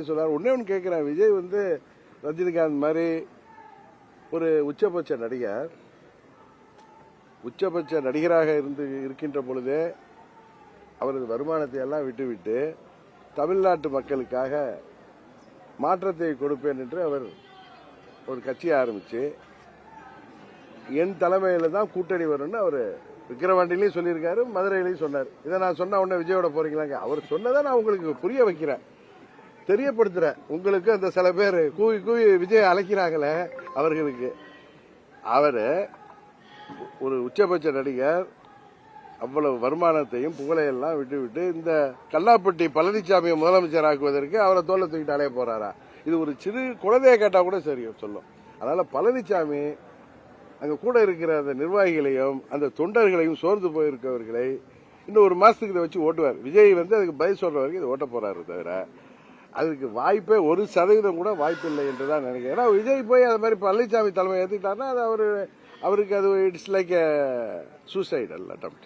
சொன்னார் ஒன்னே ஒன்று விஜய் வந்து ரஜினிகாந்த் மாதிரி ஒரு உச்சபட்ச நடிகர். உச்சபட்ச நடிகராக இருந்து இருக்கின்ற பொழுதே அவரது வருமானத்தை எல்லாம் விட்டுவிட்டு தமிழ்நாட்டு மக்களுக்காக மாற்றத்தை கொடுப்பேன் என்று அவர் ஒரு கட்சியை ஆரம்பிச்சு என் தலைமையில தான் கூட்டணி வரும்னு அவர் விக்கிரவாண்டிலையும் சொல்லியிருக்காரு மதுரையிலையும் சொன்னார். இதை நான் சொன்ன உடனே விஜயோட போறீங்களாங்க? அவர் சொன்னதை நான் உங்களுக்கு புரிய வைக்கிறேன். தெரியப்படுத்துறேன் உங்களுக்கு அந்த சில பேர் கூவி கூவி விஜய் அழைக்கிறாங்களே அவர்களுக்கு. அவரு ஒரு உச்சபட்ச நடிகர். அவ்வளவு வருமானத்தையும் புகழையெல்லாம் விட்டு விட்டு இந்த கல்லாப்பட்டி பழனிசாமியை முதலமைச்சர் ஆக்குவதற்கு அவரை தோல்ல தூக்கிட்டு அலைய போறாரா? இது ஒரு சிறு குழந்தைய கேட்டா கூட சரி சொல்லும். அதனால பழனிசாமி அங்க கூட இருக்கிற அந்த நிர்வாகிகளையும் அந்த தொண்டர்களையும் சோர்ந்து போயிருக்கவர்களை இன்னும் ஒரு மாசத்துக்கு இதை வச்சு ஓட்டுவார். விஜய் வந்து அதுக்கு பதில் சொல்ற வரைக்கும் இதை ஓட்ட போறாரு தவிர அதுக்கு வாய்ப்பே ஒரு சதவீதம் கூட வாய்ப்பு இல்லை என்று தான் நினைக்கிறேன். ஏன்னா விஜய் போய் அது மாதிரி பழனிசாமி தலைமை ஏற்றுக்கிட்டாருன்னா அது அவர் அவருக்கு அது இட்ஸ் லைக் சூசைட் அல்ல அட்டம்